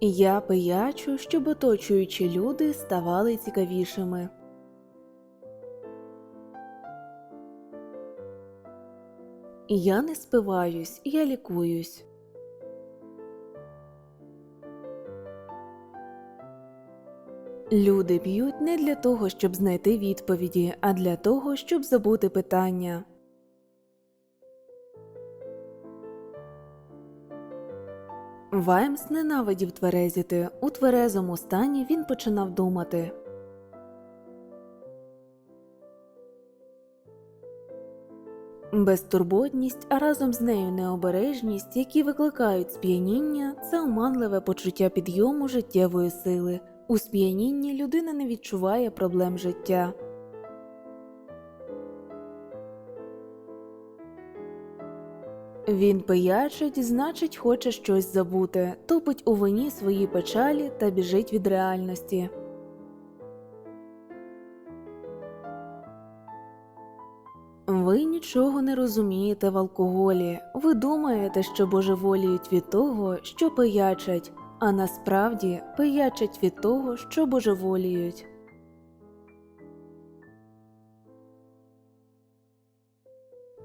Я пиячу, щоб оточуючі люди ставали цікавішими. Я не спиваюсь, я лікуюсь. Люди п'ють не для того, щоб знайти відповіді, а для того, щоб забути питання. Ваймс ненавидів тверезіти. У тверезому стані він починав думати. Безтурботність, а разом з нею необережність, які викликають сп'яніння, це оманливе почуття підйому життєвої сили. У сп'янінні людина не відчуває проблем життя. Він пиячить, значить, хоче щось забути, топить у вині свої печалі та біжить від реальності. Ви нічого не розумієте в алкоголі. Ви думаєте, що божеволіють від того, що пиячать, а насправді пиячать від того, що божеволіють.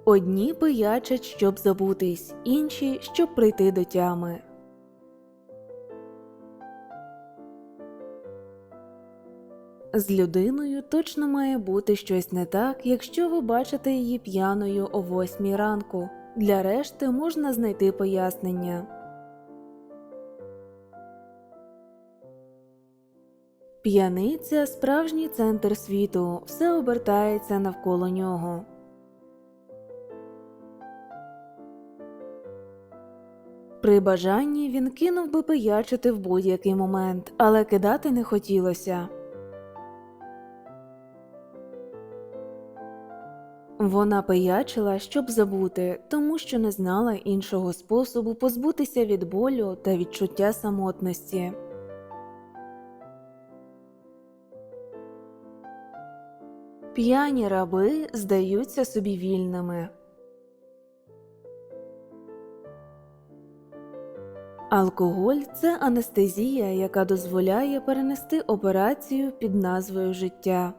Одні пиячать, щоб забутись, інші, щоб прийти до тями. З людиною точно має бути щось не так, якщо ви бачите її п'яною о восьмій ранку. Для решти можна знайти пояснення. П'яниця справжній центр світу, все обертається навколо нього. При бажанні він кинув би пиячити в будь-який момент, але кидати не хотілося. Вона пиячила, щоб забути, тому що не знала іншого способу позбутися від болю та відчуття самотності. П'яні раби здаються собі вільними. Алкоголь це анестезія, яка дозволяє перенести операцію під назвою життя.